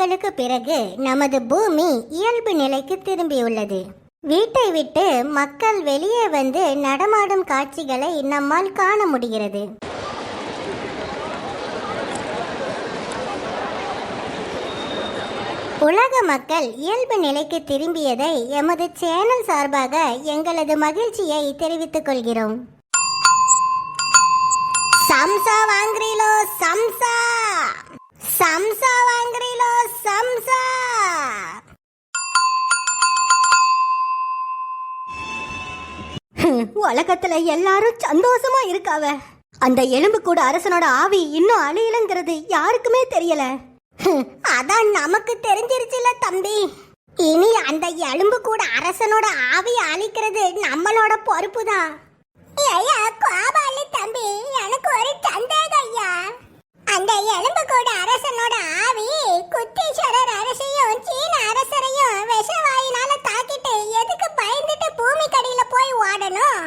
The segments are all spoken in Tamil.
நாட்களுக்கு பிறகு நமது பூமி இயல்பு நிலைக்கு திரும்பியுள்ளது. வீட்டை விட்டு மக்கள் வெளியே வந்து நடமாடும் காட்சிகளை நம்மால் காண முடிகிறது. உலக மக்கள் இயல்பு நிலைக்கு திரும்பியதை எமது சேனல் சார்பாக எங்களது மகிழ்ச்சியை தெரிவித்துக் கொள்கிறோம். சம்சா வாங்குறீலோ சம்சா! சம்சா வாங்குறீலோ சம்சா? உலகத்துல எல்லாரும் சந்தோஷமா இருக்காவ. அந்த எலும்பு கூட அரசனோட ஆவி இன்னும் அழியலங்கிறது யாருக்குமே தெரியல. அதான் நமக்கு தெரிஞ்சிருச்சுல தம்பி. இனி அந்த எலும்பு கூட அரசனோட ஆவி அழிக்கிறது நம்மளோட பொறுப்பு தான் தம்பி எனக்கு ஒரு சந்தேகம். எலும்பு கூட அரசனோட ஆவி குத்தீஸ்வரர் அரசையும் சீன அரசரையும் விஷவாயினால தாக்கிட்டு எதுக்கு பயந்துட்டு பூமி கடியில போய் ஓடணும்?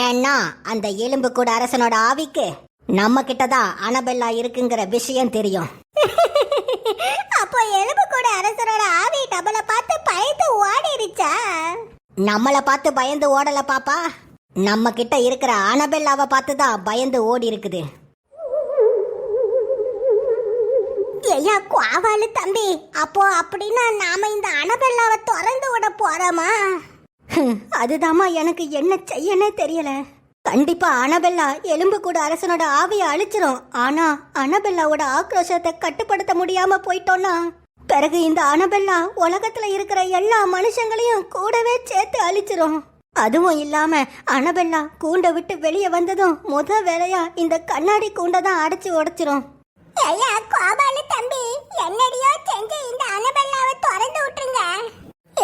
ஏன்னா அந்த எலும்பு கூட அரசனோட ஆவிக்கு நம்ம கிட்டதான் அனபெல்லா இருக்குங்கிற விஷயம் தெரியும். அப்போ எலும்பு கூட அரசரோட ஆவி நம்மள பார்த்து பயந்து ஓடிடுச்சா? நம்மள பார்த்து பயந்து ஓடல பாப்பா. நம்ம கிட்ட இருக்கிற அனபெல்லாவை பார்த்து தான் பயந்து ஓடி இருக்குது ஐயா குவாவாலு தம்பி. அப்போ அப்படின்னா நாம இந்த அனபெல்லாவை திறந்து விட போறோமா? அதுதாம்மா எனக்கு என்ன செய்யனே தெரியல. கண்டிப்பா அனபெல்லா எலும்பு கூட அரசனோட ஆவியை அழிச்சிரும். ஆனா அனபெல்லாவோட ஆக்ரோஷத்தை கட்டுப்படுத்த முடியாம போயிட்டோம்னா பிறகு இந்த அனபெல்லா உலகத்துல இருக்கிற எல்லா மனுஷங்களையும் கூடவே சேர்த்து அழிச்சிரும். அதுவும் இல்லாம அனபெல்லா கூண்டை விட்டு வெளியே வந்ததும் முத வேலையா இந்த கண்ணாடி கூண்டை தான் அடைச்சு உடைச்சிரும். ஐயா கோபாலு தம்பி என்னடியோ செஞ்சு இந்த அனபெல்லாவை திறந்து விட்டுருங்க.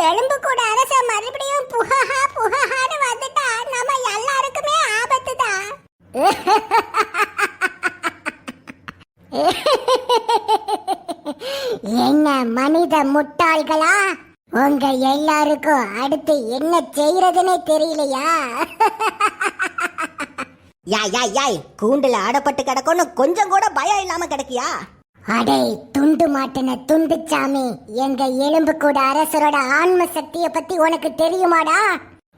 எலும்பு கூட அரச மறுபடியும் புகஹா புகஹான்னு வந்துட்டா நம்ம எல்லாருக்குமே ஆபத்து தான். என்ன மனித முட்டாள்களா? உங்க எல்லாருக்கும் அடுத்து என்ன செய்யறதுன்னே தெரியலையா? யாய் யாய் யாய் கூண்டுல அடப்பட்டு கிடக்கும்னு கொஞ்சம் கூட பயம் இல்லாம கிடக்கியா? அடே துண்டு மாட்டின துண்டு சாமி எங்க எலும்பு கூட அரசரோட ஆன்ம சக்திய பத்தி உனக்கு தெரியுமாடா?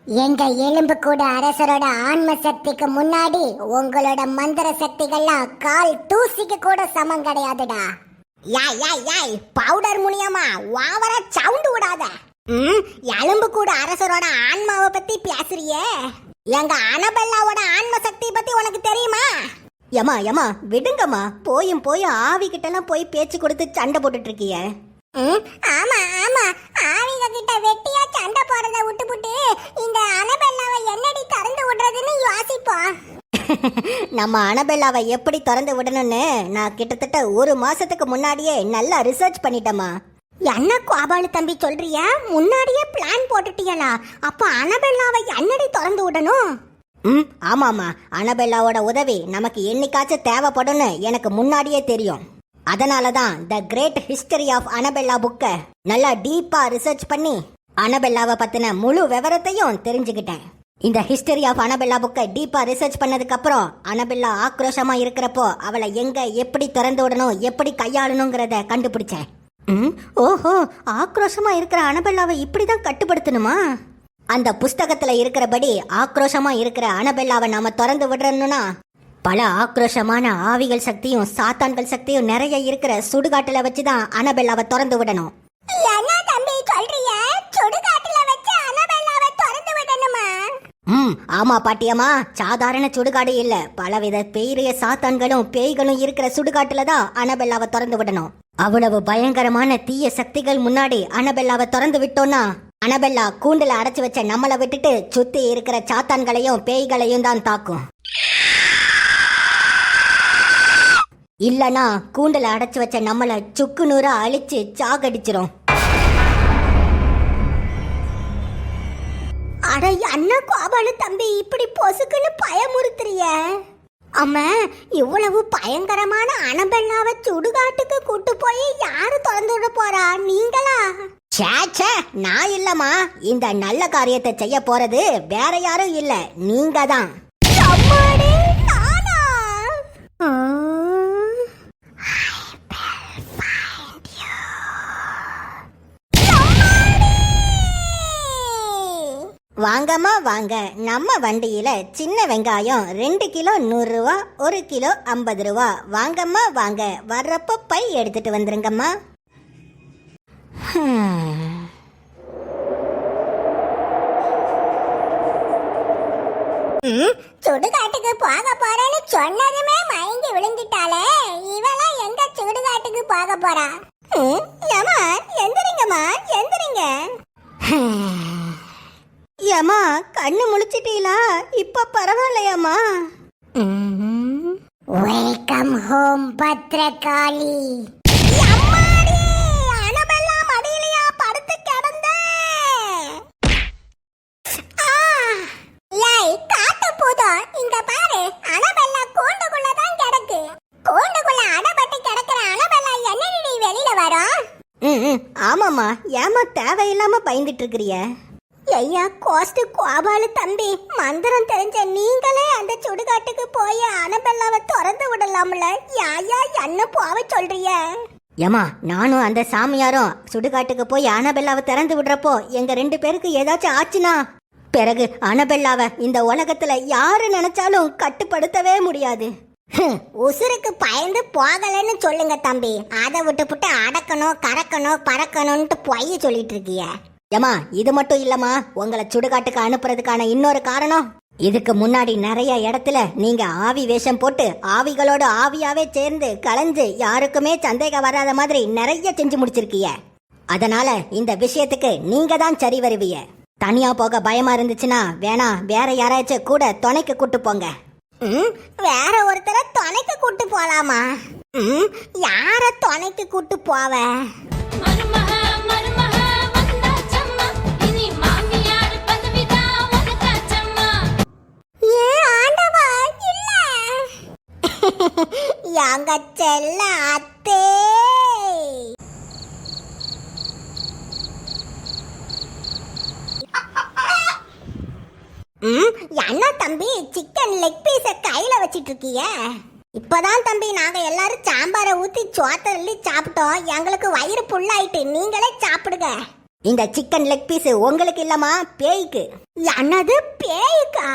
எங்க எலும்பு கூட அரசரோட ஆன்ம சக்திக்கு முன்னாடி உங்களோட மந்திர சக்திகள்லாம் கால் தூசிக்கு கூட சமம் கிடையாதுடா. யாய் யாய் யாய் பவுடர் முனியமா வாவர சவுண்டு விடாத. ம் எலும்பு கூட அரசரோட ஆன்மாவை பத்தி பேசுறியே. எங்க அனபெல்லாவோட ஆன்ம சக்தி பத்தி உனக்கு தெரியுமா? யமா யமா விடுங்கம்மா. போயும் போயும் ஆவி கிட்டலாம் போய் பேச்சு கொடுத்து சண்டை போட்டுட்டு இருக்கிய. ஆமா ஆமா. ஆவிக கிட்ட வெட்டியா சண்டை போறத விட்டுப்புட்டு இந்த அனபெல்லாவை என்னடி திறந்து விடுறதுன்னு யோசிப்போம் நம்ம அனபெல்லாவை எப்படி திறந்து விடணும்னு நான் கிட்டத்தட்ட ஒரு மாசத்துக்கு முன்னாடியே நல்லா ரிசர்ச் பண்ணிட்டேம்மா. என்ன கோபாலு தம்பி சொல்றிய? முன்னாடியே பிளான் போட்டுட்டியலா? அப்ப அனபெல்லாவை என்னடி திறந்து விடணும்? ம் ஆமாம்மா. அனபெல்லாவோட உதவி நமக்கு என்னைக்காச்சும் தேவைப்படும்னு எனக்கு முன்னாடியே தெரியும். அதனால தான் the great history of Annabella புக்கை நல்லா டீப்பாக ரிசர்ச் பண்ணி அனபெல்லாவை பற்றின முழு விவரத்தையும் தெரிஞ்சுக்கிட்டேன். இந்த ஹிஸ்டரி ஆஃப் அனபெல்லா புக்கை டீப்பாக ரிசர்ச் பண்ணதுக்கு அப்புறம் அனபெல்லா ஆக்ரோஷமாக இருக்கிறப்போ அவளை எங்கே எப்படி திறந்து விடணும் எப்படி கையாளணுங்கிறத கண்டுபிடிச்சேன். ஓஹோ ஆக்ரோஷமா இருக்கிற அனபெல்லாவை இப்படிதான் கட்டுப்படுத்தணுமா? அந்த புஸ்தகத்துல இருக்கிறபடி ஆக்ரோஷமா இருக்கிற அனபெல்லாவை நாம திறந்து விடுறோம்னா பல ஆக்ரோஷமான ஆவிகள் சக்தியும் சாத்தான்கள் சக்தியும் நிறைய இருக்கிற சுடுகாட்டுல வச்சுதான் அனபெல்லாவை திறந்து விடணும். ம் ஆமா பாட்டியம்மா. சாதாரண சுடுகாடு இல்ல. பலவித பெரிய சாத்தான்களும் பேய்களும் இருக்கிற சுடுகாட்டுல தான் அனபெல்லாவை திறந்து விடணும். அவ்வளவு பயங்கரமான தீய சக்திகள் முன்னாடி அனபெல்லாவை திறந்து விட்டோம்னா அனபெல்லா கூண்டுல அடைச்சு வச்ச நம்மளை விட்டுட்டு சுத்தி இருக்கிற சாத்தான்களையும் பேய்களையும் தான் தாக்கும். இல்லனா கூண்டுல அடைச்சு வச்ச நம்மளை சுக்கு நூறா அழிச்சு சாகடிச்சிரும். அட அண்ணா கோபாலு தம்பி இப்படி பொசுக்குன்னு பயமுறுத்துறிய. அம்மா இவ்வளவு பயங்கரமான அனபெல்லாவை சுடுகாட்டுக்கு கூட்டு போய் யாரு திறந்து விட போறா? நீங்களா? சேச்சே நான் இல்லம்மா. இந்த நல்ல காரியத்தை செய்ய போறது வேற யாரும் இல்ல. நீங்க தான் வாங்கம்மா வாங்க. நம்ம வண்டியில சின்ன வெங்காயம் ரெண்டு கிலோ நூறு ரூபா ஒரு கிலோ ஐம்பது ரூபா. வாங்கம்மா வாங்க. வர்றப்ப பை எடுத்துட்டு வந்துருங்கம்மா. சுடுகாட்டுக்கு போக போறேன்னு சொன்னதுமே மயங்கி விழுந்துட்டாளே. இவெல்லாம் எங்க சுடுகாட்டுக்கு போக போறா? ஏமா எந்திரிங்கம்மா எந்திரிங்க. ஏமா கண்ணு முழிச்சிட்டீங்களா? இப்ப பரவாயில்லையாம்மா? Welcome home Bhadrakali. ஆமாம்மா ஏமா தேவையில்லாம பயந்துட்டு இருக்கிறிய? ஐயா கோஸ்ட் கோபாலு தம்பி மந்திரம் தெரிஞ்ச நீங்களே அந்த சுடுகாட்டுக்கு போய் அனபெல்லாவை திறந்து விடலாம்ல. யாயா என்ன போக சொல்றிய ஏமா நானும் அந்த சாமியாரும் சுடுகாட்டுக்கு போய் அனபெல்லாவை திறந்து விடுறப்போ எங்க ரெண்டு பேருக்கு ஏதாச்சும் ஆச்சுனா பிறகு அனபெல்லாவை இந்த உலகத்துல யாரு நினைச்சாலும் கட்டுப்படுத்தவே முடியாது. உசுருக்கு பயந்து போகலன்னு சொல்லுங்க தம்பி. அதை விட்டுப்புட்டு அடக்கணும் கறக்கணும் பறக்கணும்ட்டு பொய் சொல்லிட்டு இருக்கிய. ஏமா இது மட்டும் இல்லம்மா உங்களை சுடுகாட்டுக்கு அனுப்புறதுக்கான இன்னொரு காரணம். இதுக்கு முன்னாடி நிறைய இடத்துல நீங்க ஆவி வேஷம் போட்டு ஆவிகளோட ஆவியாவே சேர்ந்து கலைஞ்சு யாருக்குமே சந்தேகம் வராத மாதிரி நிறைய செஞ்சு முடிச்சிருக்கிய அதனால இந்த விஷயத்துக்கு நீங்க தான் சரி வருவீங்க. தனியா போக பயமா இருந்துச்சுன்னா வேணா வேற யாராச்சும் கூட துணைக்கு கூட்டு போங்க. வேற ஒருத்தரை துணைக்கு கூட்டு போலாமா? யார துணைக்கு கூட்டு போவ? எங்க செல்ல அத்தே என்ன தம்பி சிக்கன் லெக் பீஸ கையில வச்சிட்டு இருக்கீங்க இப்பதான் தம்பி நாங்க எல்லாரும் சாம்பாரை ஊத்தி சோத்த அள்ளி சாப்பிட்டோம். எங்களுக்கு வயிறு புல்லாயிட்டு நீங்களே சாப்பிடுங்க. இந்த சிக்கன் லெக் பீஸ் உங்களுக்கு இல்லம்மா பேய்க்கு. என்னது பேய்க்கா?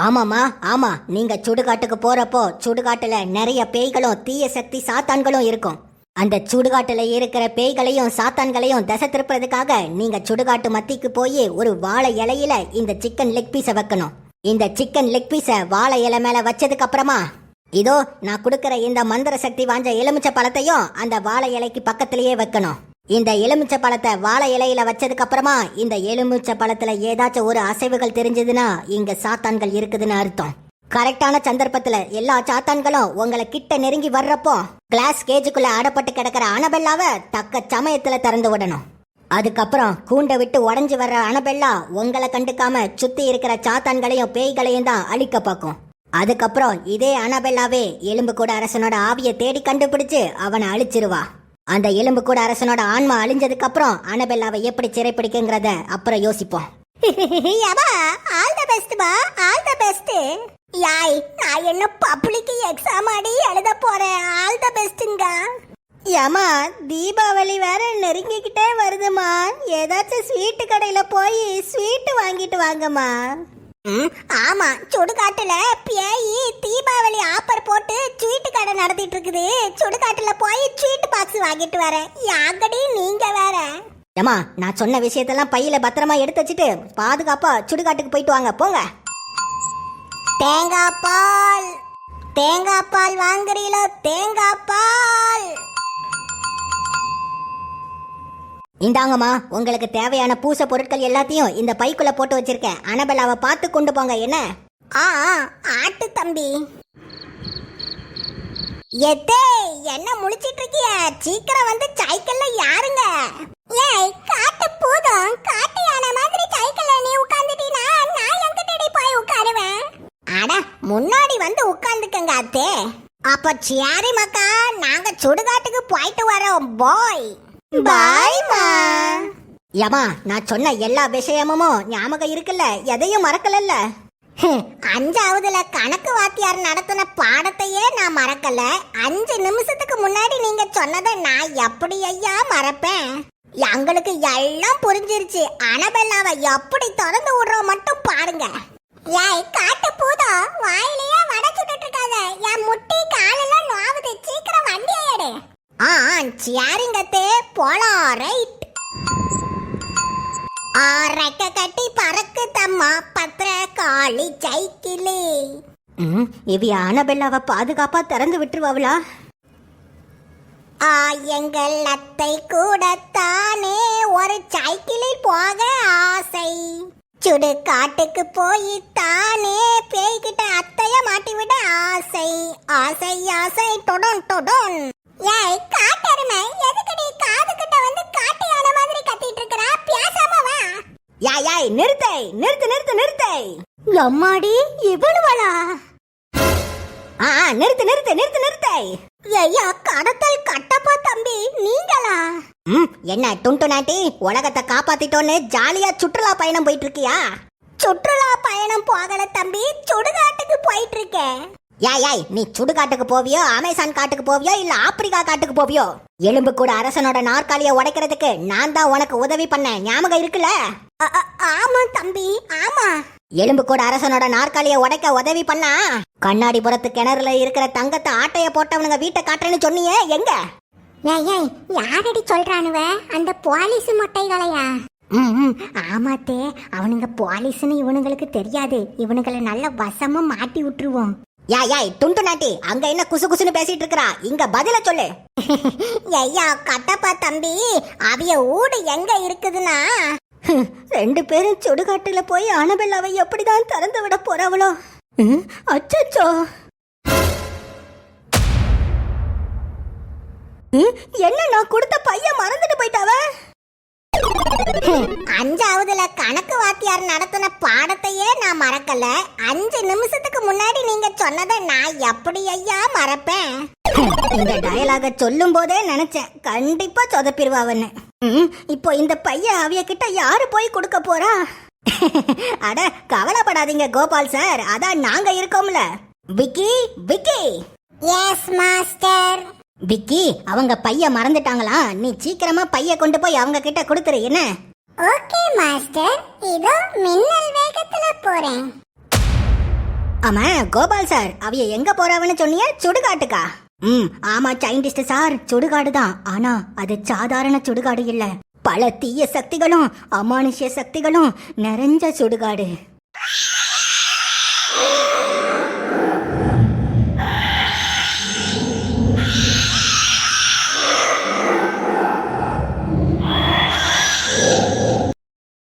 ஆமாம்மா ஆமா. நீங்க சுடுகாட்டுக்கு போறப்போ சுடுகாட்டுல நிறைய பேய்களும் தீய சக்தி சாத்தான்களும் இருக்கும். அந்த சுடுகாட்டுல இருக்கிற பேய்களையும் சாத்தான்களையும் தசை திருப்புறதுக்காக நீங்க சுடுகாட்டு மத்திக்கு போய் ஒரு வாழை இலையில இந்த சிக்கன் லெக் பீஸை வைக்கணும். இந்த சிக்கன் லெக் பீஸை வாழை இலை மேல வச்சதுக்கு அப்புறமா இதோ நான் கொடுக்குற இந்த மந்திர சக்தி வாஞ்ச எலுமிச்சை பழத்தையும் அந்த வாழை இலைக்கு பக்கத்திலேயே வைக்கணும். இந்த எலுமிச்சை பழத்தை வாழை இலையில வச்சதுக்கு அப்புறமா இந்த எலுமிச்சை பழத்துல ஏதாச்சும் ஒரு அசைவுகள் தெரிஞ்சதுன்னா இங்க சாத்தான்கள் இருக்குதுன்னு அர்த்தம். கரெக்டான சந்தர்ப்பத்துல எல்லா சாத்தான்களும் உங்களை கிட்ட நெருங்கி வர்றப்போ கிளாஸ் கேஜுக்குள்ள அடப்பட்டு கிடக்கிற அனபெல்லாவ தக்க சமயத்துல திறந்து விடணும். அதுக்கப்புறம் கூண்டை விட்டு உடஞ்சி வர்ற அனபெல்லா உங்களை கண்டுக்காம சுத்தி இருக்கிற சாத்தான்களையும் பேய்களையும் தான் அழிக்க பார்க்கும். அதுக்கப்புறம் இதே அனபெல்லாவே எலும்பு கூட அரசனோட ஆவியை தேடி கண்டுபிடிச்சு அவனை அழிச்சிருவா. அந்த எலும்பு கூட அரசனோட ஆன்மா அழிஞ்சதுக்கு அப்புறம் அனபெல்லாவை எப்படி சிறைப்பிடிக்குங்கிறத அப்புறம் யோசிப்போம். ஆல் த பெஸ்ட் பா ஆல் த பெஸ்ட் யாய் நான் என்ன பப்ளிக் எக்ஸாம் ஆடி எழுத போறேன். ஆல் த பெஸ்ட்டுங்க ஏமா தீபாவளி வேற நெருங்கிக்கிட்டே வருதுமா ஏதாச்சும் ஸ்வீட்டு கடையில போய் ஸ்வீட்டு வாங்கிட்டு வாங்கம்மா. ஆமா சுடுகாட்டுல பேயி தீபாவளி ஆஃபர் போட்டு ஸ்வீட்டு கடை நடத்திட்டு இருக்குது சுடுகாட்டுல போய் ஸ்வீட் பாக்ஸ் வாங்கிட்டு வரேன். யாங்கடி நீங்க வேற? ஏமா நான் சொன்ன விஷயத்தெல்லாம் பையில பத்திரமா எடுத்து வச்சுட்டு பாதுகாப்பா சுடுகாட்டுக்கு போயிட்டு வாங்க போங்க. தேங்காய் பால். தேங்காய் பால் வாங்குறீங்களோ தேங்காய் பால். இந்தாங்கம்மா உங்களுக்கு தேவையான பூச பொருட்கள் எல்லாத்தையும் இந்த பைக்குள்ள போட்டு வச்சிருக்கேன். அனபலாவை பார்த்து கொண்டு போங்க என்ன? ஆ ஆட்டு தம்பி. எத்தே என்ன முழிச்சிட்டு இருக்கிய? சீக்கிரம் வந்து சைக்கிள்ல யாருங்க ஏய் காட்டு பூதம். காட்டு யானை மாதிரி சைக்கிள்ல நீ உட்கார்ந்துட்டீனா நான் எங்க தேடி போய் உட்காருவேன். அட முன்னாடி வந்து உட்கார்ந்துக்கங்க அத்தே. அப்ப சியாரி மக்கா நாங்க சுடுகாட்டுக்கு போயிட்டு வரோம் பாய். பாய்மா யமா நான் சொன்ன எல்லா விஷயமும் ஞாபகம் இருக்குல்ல? எதையும் மறக்கலல்ல? அஞ்சாவதுல கணக்கு வாத்தியார் நடத்தின பாடத்தையே நான் மறக்கல. அஞ்சு நிமிஷத்துக்கு முன்னாடி நீங்க சொன்னதை நான் எப்படி ஐயா மறப்பேன்? எங்களுக்கு எல்லாம் புரிஞ்சிருச்சு. அனபெல்லாவை எப்படி திறந்து விடுறோம் மட்டும் பாருங்க. ஏய் காட்டு பூதா வாயிலேயே வடை சுட்டுட்டு இருக்காத. என் முட்டி காலெல்லாம் நோவுது. சீக்கிரம் வண்டி ஏடு ஆ சரிங்கத்தே போலாம். ரைட் ஆ ரெக்க கட்டி பறக்கு தம்மா பத்திர காளி சைக்கிளே இவி அனபெல்லாவை பாதுகாப்பா திறந்து விட்டுருவாங்களா ஆ எங்கள் அத்தை கூடத்தானே ஒரு சைக்கிளில் போக ஆசை. சுடு காட்டுக்கு போய் தானே பேய்கிட்ட அத்தைய மாட்டி விட ஆசை. ஆசை ஆசை டொடொன் டொடொன் ஏய் யாய் யாய் நிறுத்தை நிறுத்து நிறுத்து நிறுத்தை. எம்மாடி இவளுவளா? ஆ ஆ, நிறுத்து நிறுத்து நிறுத்து நிறுத்தை. ஐயா கடத்தல் கட்டப்பா தம்பி நீங்களா? ம் என்ன டுண்டு நாட்டி உலகத்தை காப்பாத்திட்டோன்னு ஜாலியா சுற்றுலா பயணம் போயிட்டு இருக்கியா? சுற்றுலா பயணம் போகல தம்பி சுடுகாட்டுக்கு போயிட்டு இருக்கேன். யாய் யாய் நீ சுடுகாட்டுக்கு போவியோ அமேசான் காட்டுக்கு போவியோ இல்ல ஆப்பிரிக்கா காட்டுக்கு போவியோ? எலும்பு கூட அரசனோட நாற்காலிய உடைக்கிறதுக்கு நான் தான் உனக்கு உதவி பண்ணேன். ஞாபகம் இருக்குல்ல? ஆமா தம்பி ஆமா. எலும்பு கூட அரசனோட நாற்காலிய உடைக்க உதவி பண்ணா? கண்ணாடி புறத்து கிணறுல இருக்கிற தங்கத்தை ஆட்டைய போட்டவனுங்க வீட்டை காட்டுறேன்னு சொன்னியே எங்க? ஏய் யாரடி சொல்றானுவ? அந்த போலீஸ் மொட்டைகளையா? ம் ஆமாத்தே அவனுங்க போலீஸ்னு இவனுங்களுக்கு தெரியாது. இவனுங்களை நல்ல வசமா மாட்டி விட்டுருவோம். யா யாய் துண்டு நாட்டி அங்க என்ன குசு குசுன்னு பேசிட்டு இருக்கா இங்க பதில சொல்லு. ஐயா கட்டப்பா தம்பி அவைய ஊடு எங்க இருக்குதுன்னா? ரெண்டு பேரும் சுடுகாட்டுல போய் அனபெல்லாவை எப்படிதான் திறந்து விட போறவளோ? அச்சோ என்ன நான் கொடுத்த பையன் மறந்துட்டு போயிட்டாவ? அஞ்சாவதுல கணக்கு வாத்தியார் நடத்தின பாடத்தையே நான் மறக்கல. அஞ்சு நிமிஷத்துக்கு முன்னாடி நீங்க சொன்னதை நான் எப்படி ஐயா மறப்பேன்? இந்த டயலாக சொல்லும் போதே நினைச்சேன் கண்டிப்பா சொதப்பிடுவாவன்னு. இப்போ இந்த பையன் அவிய கிட்ட யாரு போய் கொடுக்க போறா? அட கவலைப்படாதீங்க கோபால் சார். அதான் நாங்க இருக்கோம்ல. விக்கி விக்கி. எஸ் மாஸ்டர் விக்கி அவங்க பைய மறந்துட்டாங்களா? நீ சீக்கிரமா பைய கொண்டு போய் அவங்க கிட்ட கொடுத்துரு என்ன? Okay master. இதோ மின்னல் வேகத்துல போறேன். ஆமா கோபால் சார் அவிய எங்க போறவன்னு சொன்னீங்க சுடுகாட்டுக்கா? ம் ஆமா சயின்டிஸ்ட் சார் சுடுகாடு தான். ஆனா அது சாதாரண சுடுகாடு இல்ல. பல தீய சக்திகளும் அமானுஷ்ய சக்திகளும் நிறைஞ்ச சுடுகாடு.